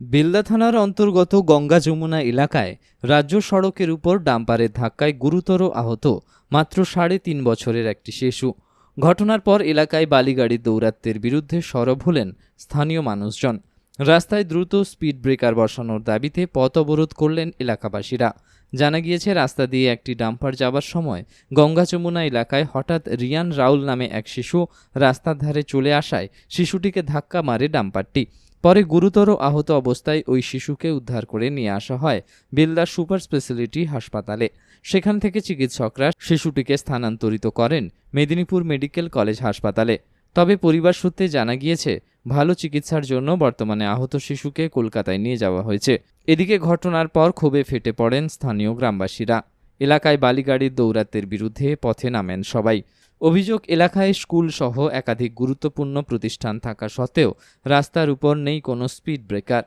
বেলদা থানার অন্তর্গত গঙ্গা যমুনা এলাকায় রাজ্য সড়কের উপর ডাম্পারের ধাক্কায় গুরুতর আহত মাত্র সাড়ে তিন বছরের একটি শিশু। ঘটনার পর এলাকায় বালিগাড়ি দৌরাত্মের বিরুদ্ধে সরব হলেন স্থানীয় মানুষজন। রাস্তায় দ্রুত স্পিড ব্রেকার বসানোর দাবিতে পথ অবরোধ করলেন এলাকাবাসীরা। জানা গিয়েছে, রাস্তা দিয়ে একটি ডাম্পার যাবার সময় গঙ্গা যমুনা এলাকায় হঠাৎ রিয়ান রাউল নামে এক শিশু রাস্তার ধারে চলে আসায় শিশুটিকে ধাক্কা মারে ডাম্পারটি। পরে গুরুতর আহত অবস্থায় ওই শিশুকে উদ্ধার করে নিয়ে আসা হয় বেলদা সুপার স্পেশালিটি হাসপাতালে। সেখান থেকে চিকিৎসকরা শিশুটিকে স্থানান্তরিত করেন মেদিনীপুর মেডিকেল কলেজ হাসপাতালে। তবে পরিবার সূত্রে জানা গিয়েছে ভালো চিকিৎসার জন্য বর্তমানে আহত শিশুকে কলকাতায় নিয়ে যাওয়া হয়েছে। এদিকে ঘটনার পর ক্ষোভে ফেটে পড়েন স্থানীয় গ্রামবাসীরা। এলাকায় বালিগাড়ির দৌরাত্মের বিরুদ্ধে পথে নামেন সবাই। অভিযোগ, এলাকায় স্কুল সহ একাধিক গুরুত্বপূর্ণ প্রতিষ্ঠান থাকা সত্ত্বেও রাস্তার উপর নেই কোনো স্পিড ব্রেকার।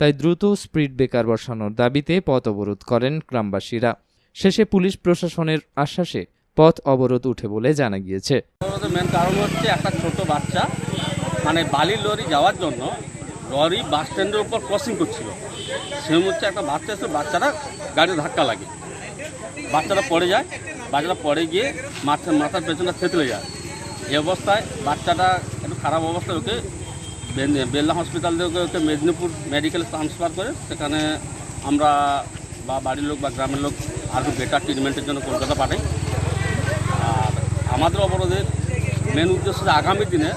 তাই দ্রুত স্পিড ব্রেকার বসানোর দাবিতে পথ অবরোধ করেন গ্রামবাসীরা। শেষে পুলিশ প্রশাসনের আশ্বাসে পথ অবরোধ উঠে বলে জানা গিয়েছে। মেন কারণ হচ্ছে একটা ছোট বাচ্চা মানে বালির লরি যাওয়ার জন্য লরি বাস স্ট্যান্ডের উপর ক্রসিং করছিল। সে হচ্ছে একটা বাচ্চা এসে বাচ্চারা গাড়ি ধাক্কা লাগে। বাচ্চাটা পড়ে যায়, বাচ্চাটা পড়ে গিয়ে মাথার মাথার পেছনটা থেতলে যায়। এই অবস্থায় বাচ্চাটা একটু খারাপ অবস্থায় ওকে বেলদা হসপিটাল থেকে ওকে মেদিনীপুর মেডিকেল ট্রান্সফার করে সেখানে আমরা বা বাড়ির লোক বা গ্রামের লোক আরও বেটার ট্রিটমেন্টের জন্য কলকাতা পাঠাই। আর আমাদের অবরোধের মেন উদ্দেশ্য আগামী দিনে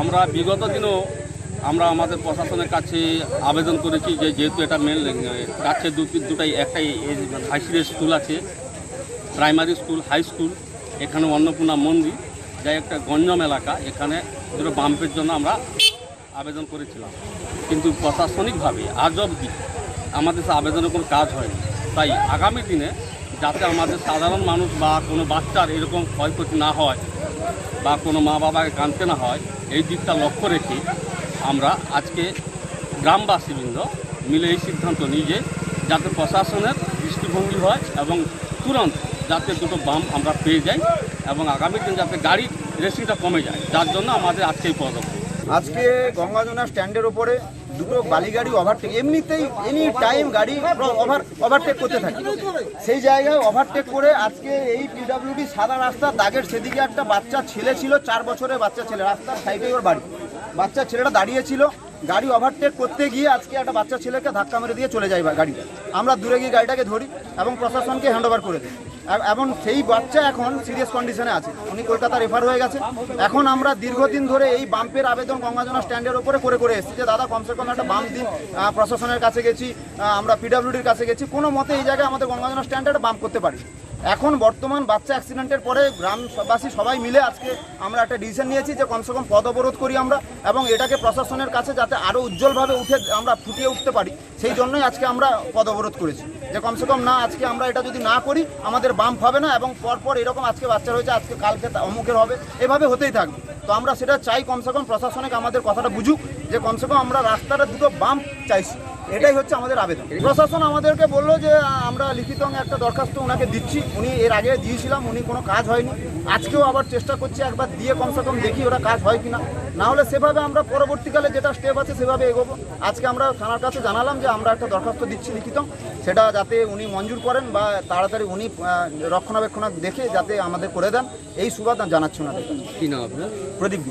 আমরা বিগত দিনও আমরা আমাদের প্রশাসনের কাছে আবেদন করেছি যে যেহেতু এটা মেন কাছে দুটাই, একটাই হাই স্কুল আছে প্রাইমারি স্কুল হাই স্কুল এখানে অন্নপূর্ণা মন্দির যা একটা গঞ্জম এলাকা, এখানে দুটো বাম্পের জন্য আমরা আবেদন করেছিলাম। কিন্তু প্রশাসনিকভাবে আজ অবধি আমাদের সে আবেদনের কোনো কাজ হয়নি। তাই আগামী দিনে যাতে আমাদের সাধারণ মানুষ বা কোনো বাচ্চার এরকম ক্ষয়ক্ষতি না হয় বা কোনো মা বাবাকে কানতে না হয়, এই দিকটা লক্ষ্য রেখে আমরা আজকে গ্রামবাসীবৃন্দ মিলে এই সিদ্ধান্ত নিই যে যাতে প্রশাসনের দৃষ্টিভঙ্গি হয় এবং তুরন্ত যাতে দুটো বাম আমরা পেয়ে যাই এবং আগামী দিন যাতে গাড়ির রেসিংটা কমে যায়। যার জন্য আমাদের আজকে এই পদক্ষেপ। আজকে গঙ্গাজনা স্ট্যান্ডের ওপরে দুটো বালি গাড়ি ওভারটেক এমনিতেই এনি টাইম গাড়ি ওভার ওভারটেক করতে থাকে। সেই জায়গায় ওভারটেক করে আজকে এই পিডাব্লিউডি সাদা রাস্তা, দাগের সেদিকে একটা বাচ্চা ছেলে ছিল, চার বছরের বাচ্চা ছেলে, রাস্তার সাইডে ওর বাড়ি। বাচ্চা ছেলেটা দাঁড়িয়ে ছিল, গাড়ি ওভারটেক করতে গিয়ে আজকে একটা বাচ্চা ছেলেকে ধাক্কা মেরে দিয়ে চলে যায় গাড়িটা আমরা দূরে গিয়ে গাড়িটাকে ধরি এবং প্রশাসনকে হ্যান্ড ওভার করে দিই। এবং সেই বাচ্চা এখন সিরিয়াস কন্ডিশনে আছে। উনি কলকাতা রেফার হয়ে গেছে। এখন আমরা দীর্ঘদিন ধরে এই বাম্পের আবেদন গঙ্গাজনা স্ট্যান্ডের ওপরে করে করে এসেছি যে, দাদা, কমসে কম একটা বাম্প দিন। প্রশাসনের কাছে গেছি আমরা পিডাব্লিউডির কাছে গেছি। কোনো মতে এই জায়গায় আমাদের গঙ্গাজনা স্ট্যান্ডে বাম্প করতে পারি। এখন বর্তমান বাচ্চা অ্যাক্সিডেন্টের পরে গ্রামবাসী সবাই মিলে আজকে আমরা একটা ডিসিশন নিয়েছি যে কমসে কম পদ অবরোধ করি আমরা এবং এটাকে প্রশাসনের কাছে যাতে আরও উজ্জ্বলভাবে উঠে আমরা ফুটিয়ে উঠতে পারি, সেই জন্যই আজকে আমরা পদ অবরোধ করেছি। যে কমসে কম না, আজকে আমরা এটা যদি না করি, আমাদের বাম্প হবে না এবং পরপর এরকম আজকে বাচ্চা রয়েছে, আজকে কালকে অমুকের হবে, এভাবে হতেই থাকবে। তো আমরা সেটা চাই কমসে কম প্রশাসনিক আমাদের কথাটা বুঝুক যে কমসে কম আমরা রাস্তাটা দুটো বাম্প চাইছি। এটাই হচ্ছে আমাদের আবেদন। প্রশাসন আমাদেরকে বলল যে আমরা লিখিত একটা দরখাস্ত ওনাকে দিচ্ছি। উনি এর আগে দিয়েছিলাম উনি কোনো কাজ হয়নি। আজকেও আবার চেষ্টা করছি একবার দিয়ে কমসে কম দেখি ওরা কাজ হয় কিনা। না হলে সেভাবে আমরা পরবর্তীকালে যেটা স্টেপ আছে সেভাবে এগোবো। আজকে আমরা থানার কাছে জানালাম যে আমরা একটা দরখাস্ত দিচ্ছি লিখিত। সেটা যাতে উনি মঞ্জুর করেন বা তাড়াতাড়ি উনি রক্ষণাবেক্ষণ দেখে যাতে আমাদের করে দেন। এই সুবাদ জানাচ্ছি ওনাদের। কি না আপনার? প্রদীপ।